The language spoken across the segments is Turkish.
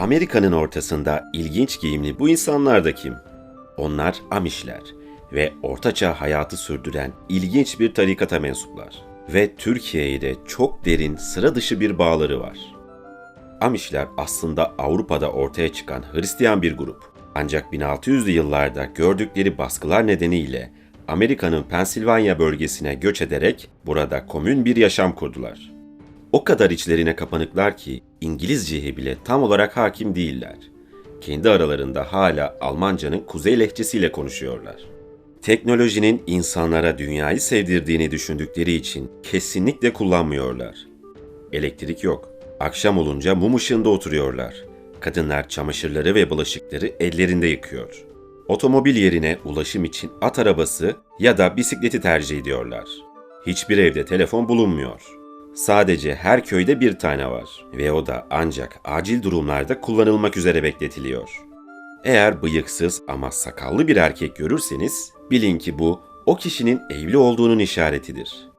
Amerika'nın ortasında ilginç giyimli bu insanlar da kim? Onlar Amişler ve ortaçağ hayatı sürdüren ilginç bir tarikata mensuplar. Ve Türkiye'ye de çok derin, sıra dışı bir bağları var. Amişler aslında Avrupa'da ortaya çıkan Hristiyan bir grup. Ancak 1600'lü yıllarda gördükleri baskılar nedeniyle Amerika'nın Pensilvanya bölgesine göç ederek burada komün bir yaşam kurdular. O kadar içlerine kapanıklar ki İngilizceye bile tam olarak hakim değiller. Kendi aralarında hala Almancanın kuzey lehçesiyle konuşuyorlar. Teknolojinin insanlara dünyayı sevdirdiğini düşündükleri için kesinlikle kullanmıyorlar. Elektrik yok. Akşam olunca mum ışığında oturuyorlar. Kadınlar çamaşırları ve bulaşıkları ellerinde yıkıyor. Otomobil yerine ulaşım için at arabası ya da bisikleti tercih ediyorlar. Hiçbir evde telefon bulunmuyor. Sadece her köyde bir tane var ve o da ancak acil durumlarda kullanılmak üzere bekletiliyor. Eğer bıyıksız ama sakallı bir erkek görürseniz bilin ki bu o kişinin evli olduğunun işaretidir.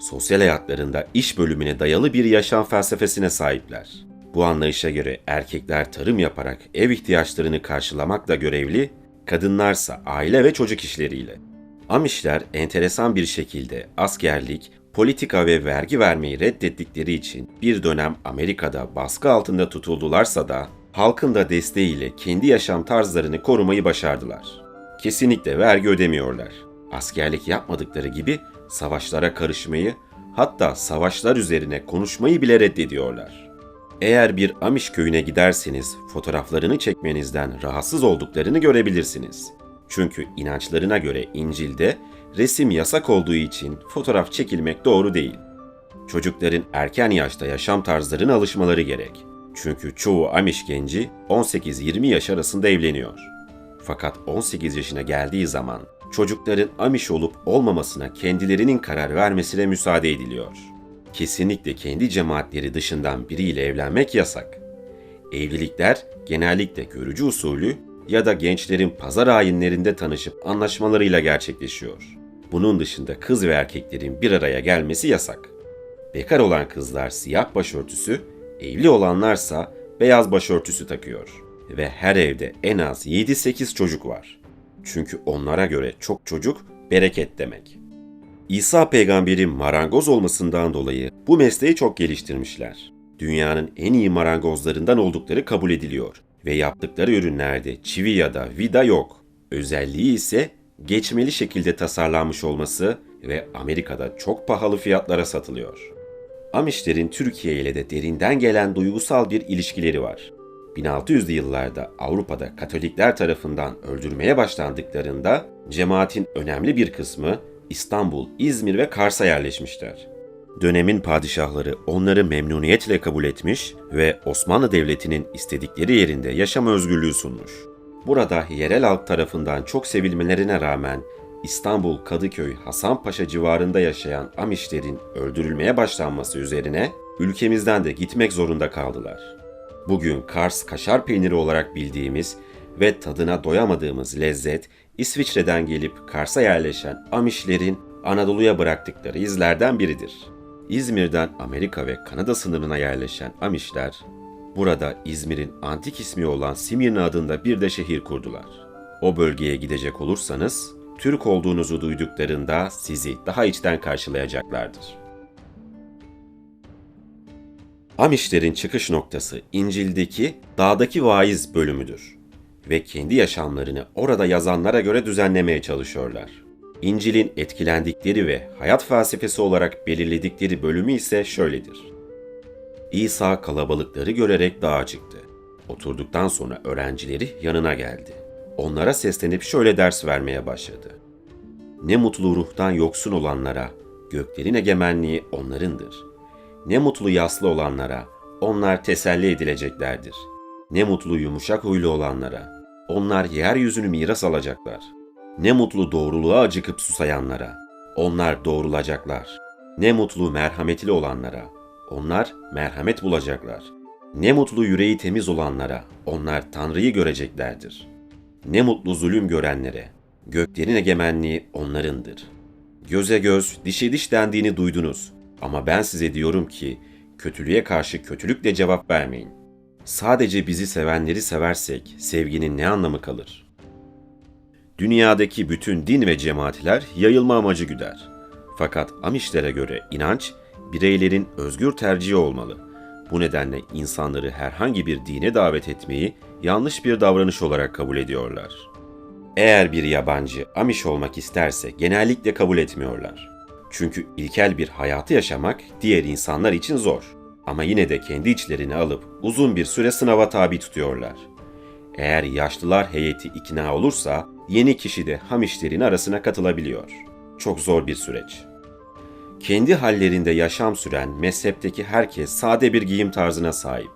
Sosyal hayatlarında iş bölümüne dayalı bir yaşam felsefesine sahipler. Bu anlayışa göre erkekler tarım yaparak ev ihtiyaçlarını karşılamakla görevli, kadınlarsa aile ve çocuk işleriyle. Amişler enteresan bir şekilde askerlik, politika ve vergi vermeyi reddettikleri için bir dönem Amerika'da baskı altında tutuldularsa da halkın da desteğiyle kendi yaşam tarzlarını korumayı başardılar. Kesinlikle vergi ödemiyorlar. Askerlik yapmadıkları gibi savaşlara karışmayı, hatta savaşlar üzerine konuşmayı bile reddediyorlar. Eğer bir Amiş köyüne giderseniz fotoğraflarını çekmenizden rahatsız olduklarını görebilirsiniz. Çünkü inançlarına göre İncil'de resim yasak olduğu için fotoğraf çekilmek doğru değil. Çocukların erken yaşta yaşam tarzlarına alışmaları gerek. Çünkü çoğu Amiş genci 18-20 yaş arasında evleniyor. Fakat 18 yaşına geldiği zaman çocukların Amiş olup olmamasına kendilerinin karar vermesine müsaade ediliyor. Kesinlikle kendi cemaatleri dışından biriyle evlenmek yasak. Evlilikler genellikle görücü usulü ya da gençlerin pazar ayinlerinde tanışıp anlaşmalarıyla gerçekleşiyor. Bunun dışında kız ve erkeklerin bir araya gelmesi yasak. Bekar olan kızlar siyah başörtüsü, evli olanlarsa beyaz başörtüsü takıyor. Ve her evde en az 7-8 çocuk var. Çünkü onlara göre çok çocuk bereket demek. İsa peygamberin marangoz olmasından dolayı bu mesleği çok geliştirmişler. Dünyanın en iyi marangozlarından oldukları kabul ediliyor ve yaptıkları ürünlerde çivi ya da vida yok. Özelliği ise geçmeli şekilde tasarlanmış olması ve Amerika'da çok pahalı fiyatlara satılıyor. Amişlerin Türkiye ile de derinden gelen duygusal bir ilişkileri var. 1600'lü yıllarda Avrupa'da Katolikler tarafından öldürmeye başlandıklarında cemaatin önemli bir kısmı İstanbul, İzmir ve Kars'a yerleşmişler. Dönemin padişahları onları memnuniyetle kabul etmiş ve Osmanlı Devleti'nin istedikleri yerinde yaşam özgürlüğü sunmuş. Burada yerel halk tarafından çok sevilmelerine rağmen İstanbul, Kadıköy, Hasanpaşa civarında yaşayan Amişlerin öldürülmeye başlanması üzerine ülkemizden de gitmek zorunda kaldılar. Bugün Kars kaşar peyniri olarak bildiğimiz ve tadına doyamadığımız lezzet İsviçre'den gelip Kars'a yerleşen Amişlerin Anadolu'ya bıraktıkları izlerden biridir. İzmir'den Amerika ve Kanada sınırına yerleşen Amişler, burada İzmir'in antik ismi olan Simirna adında bir de şehir kurdular. O bölgeye gidecek olursanız, Türk olduğunuzu duyduklarında sizi daha içten karşılayacaklardır. Amişlerin çıkış noktası İncil'deki dağdaki vaiz bölümüdür ve kendi yaşamlarını orada yazanlara göre düzenlemeye çalışıyorlar. İncil'in etkilendikleri ve hayat felsefesi olarak belirledikleri bölümü ise şöyledir. İsa kalabalıkları görerek dağa çıktı. Oturduktan sonra öğrencileri yanına geldi. Onlara seslenip şöyle ders vermeye başladı. Ne mutlu ruhtan yoksun olanlara, göklerin egemenliği onlarındır. Ne mutlu yaslı olanlara, onlar teselli edileceklerdir. Ne mutlu yumuşak huylu olanlara, onlar yeryüzünü miras alacaklar. Ne mutlu doğruluğa acıkıp susayanlara, onlar doğrulacaklar. Ne mutlu merhametli olanlara, onlar merhamet bulacaklar. Ne mutlu yüreği temiz olanlara, onlar Tanrı'yı göreceklerdir. Ne mutlu zulüm görenlere, göklerin egemenliği onlarındır. Göze göz, dişe diş dendiğini duydunuz. Ama ben size diyorum ki, kötülüğe karşı kötülükle cevap vermeyin. Sadece bizi sevenleri seversek sevginin ne anlamı kalır? Dünyadaki bütün din ve cemaatler yayılma amacı güder. Fakat Amişlere göre inanç bireylerin özgür tercihi olmalı. Bu nedenle insanları herhangi bir dine davet etmeyi yanlış bir davranış olarak kabul ediyorlar. Eğer bir yabancı Amiş olmak isterse genellikle kabul etmiyorlar. Çünkü ilkel bir hayatı yaşamak diğer insanlar için zor. Ama yine de kendi içlerini alıp uzun bir süre sınava tabi tutuyorlar. Eğer yaşlılar heyeti ikna olursa yeni kişi de Hamişlerin arasına katılabiliyor. Çok zor bir süreç. Kendi hallerinde yaşam süren mezhepteki herkes sade bir giyim tarzına sahip.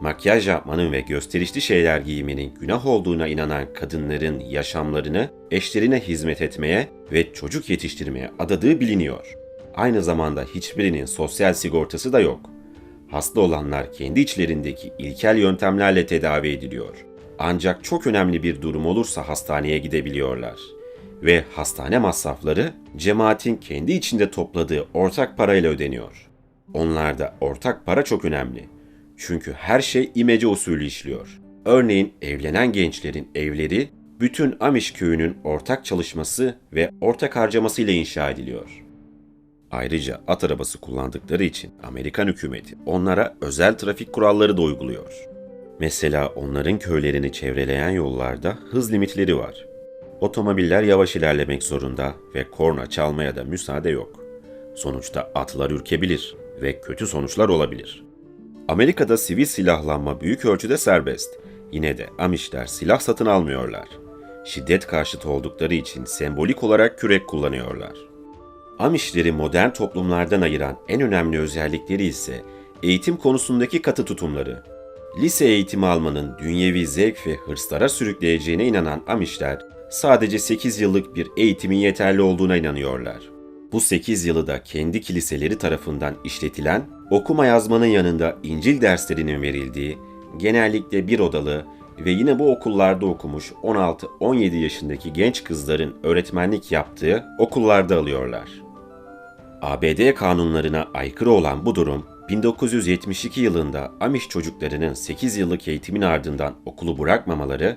Makyaj yapmanın ve gösterişli şeyler giyminin günah olduğuna inanan kadınların yaşamlarını eşlerine hizmet etmeye ve çocuk yetiştirmeye adadığı biliniyor. Aynı zamanda hiçbirinin sosyal sigortası da yok. Hasta olanlar kendi içlerindeki ilkel yöntemlerle tedavi ediliyor. Ancak çok önemli bir durum olursa hastaneye gidebiliyorlar. Ve hastane masrafları cemaatin kendi içinde topladığı ortak parayla ödeniyor. Onlarda ortak para çok önemli. Çünkü her şey imece usulü işliyor. Örneğin evlenen gençlerin evleri bütün Amish köyünün ortak çalışması ve ortak harcamasıyla inşa ediliyor. Ayrıca at arabası kullandıkları için Amerikan hükümeti onlara özel trafik kuralları da uyguluyor. Mesela onların köylerini çevreleyen yollarda hız limitleri var. Otomobiller yavaş ilerlemek zorunda ve korna çalmaya da müsaade yok. Sonuçta atlar ürkebilir ve kötü sonuçlar olabilir. Amerika'da sivil silahlanma büyük ölçüde serbest. Yine de Amişler silah satın almıyorlar. Şiddet karşıtı oldukları için sembolik olarak kürek kullanıyorlar. Amişleri modern toplumlardan ayıran en önemli özellikleri ise eğitim konusundaki katı tutumları. Lise eğitimi almanın dünyevi zevk ve hırslara sürükleyeceğine inanan Amişler, sadece 8 yıllık bir eğitimin yeterli olduğuna inanıyorlar. Bu 8 yılı da kendi kiliseleri tarafından işletilen, okuma yazmanın yanında İncil derslerinin verildiği, genellikle bir odalı ve yine bu okullarda okumuş 16-17 yaşındaki genç kızların öğretmenlik yaptığı okullarda alıyorlar. ABD kanunlarına aykırı olan bu durum 1972 yılında Amish çocuklarının 8 yıllık eğitimin ardından okulu bırakmamaları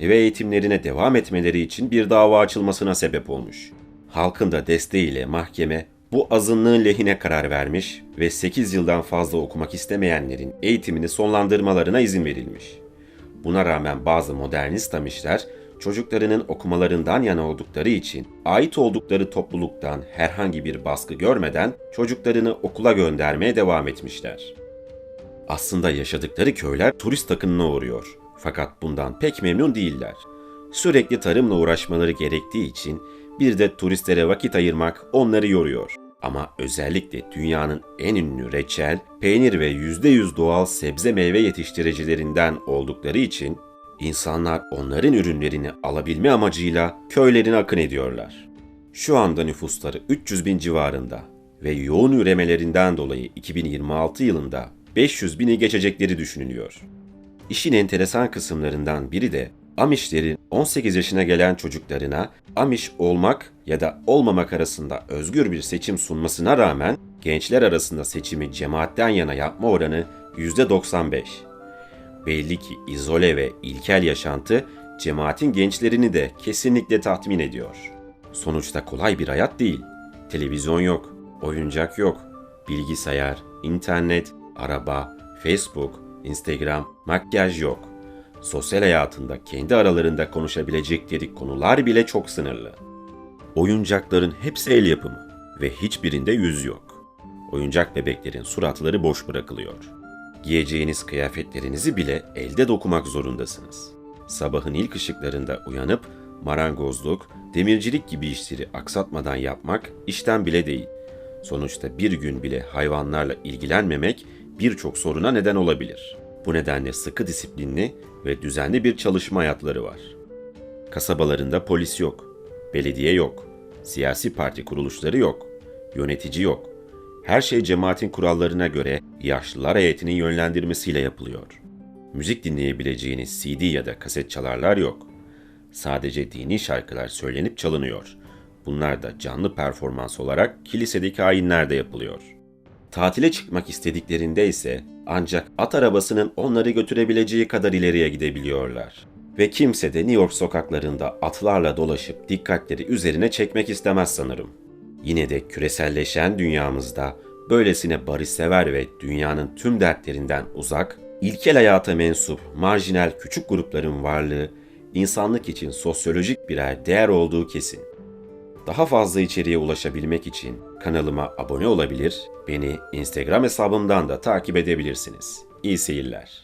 ve eğitimlerine devam etmeleri için bir dava açılmasına sebep olmuş. Halkın da desteğiyle mahkeme bu azınlığın lehine karar vermiş ve 8 yıldan fazla okumak istemeyenlerin eğitimini sonlandırmalarına izin verilmiş. Buna rağmen bazı modernist Amişler çocuklarının okumalarından yana oldukları için ait oldukları topluluktan herhangi bir baskı görmeden çocuklarını okula göndermeye devam etmişler. Aslında yaşadıkları köyler turist akınına uğruyor. Fakat bundan pek memnun değiller. Sürekli tarımla uğraşmaları gerektiği için bir de turistlere vakit ayırmak onları yoruyor. Ama özellikle dünyanın en ünlü reçel, peynir ve %100 doğal sebze meyve yetiştiricilerinden oldukları için insanlar onların ürünlerini alabilme amacıyla köylerine akın ediyorlar. Şu anda nüfusları 300 bin civarında ve yoğun üremelerinden dolayı 2026 yılında 500 bini geçecekleri düşünülüyor. İşin enteresan kısımlarından biri de Amişlerin 18 yaşına gelen çocuklarına Amiş olmak ya da olmamak arasında özgür bir seçim sunmasına rağmen gençler arasında seçimi cemaatten yana yapma oranı %95. Belli ki izole ve ilkel yaşantı cemaatin gençlerini de kesinlikle tatmin ediyor. Sonuçta kolay bir hayat değil. Televizyon yok, oyuncak yok, bilgisayar, internet, araba, Facebook, Instagram, makyaj yok. Sosyal hayatında kendi aralarında konuşabilecekleri konular bile çok sınırlı. Oyuncakların hepsi el yapımı ve hiçbirinde yüz yok. Oyuncak bebeklerin suratları boş bırakılıyor. Giyeceğiniz kıyafetlerinizi bile elde dokumak zorundasınız. Sabahın ilk ışıklarında uyanıp marangozluk, demircilik gibi işleri aksatmadan yapmak işten bile değil. Sonuçta bir gün bile hayvanlarla ilgilenmemek birçok soruna neden olabilir. Bu nedenle sıkı disiplinli ve düzenli bir çalışma hayatları var. Kasabalarında polis yok, belediye yok, siyasi parti kuruluşları yok, yönetici yok. Her şey cemaatin kurallarına göre yaşlılar heyetinin yönlendirmesiyle yapılıyor. Müzik dinleyebileceğiniz CD ya da kaset çalarlar yok. Sadece dini şarkılar söylenip çalınıyor. Bunlar da canlı performans olarak kilisedeki ayinlerde yapılıyor. Tatile çıkmak istediklerinde ise ancak at arabasının onları götürebileceği kadar ileriye gidebiliyorlar. Ve kimse de New York sokaklarında atlarla dolaşıp dikkatleri üzerine çekmek istemez sanırım. Yine de küreselleşen dünyamızda böylesine barışsever ve dünyanın tüm dertlerinden uzak, ilkel hayata mensup marjinal küçük grupların varlığı insanlık için sosyolojik birer değer olduğu kesin. Daha fazla içeriğe ulaşabilmek için kanalıma abone olabilir, beni Instagram hesabımdan da takip edebilirsiniz. İyi seyirler.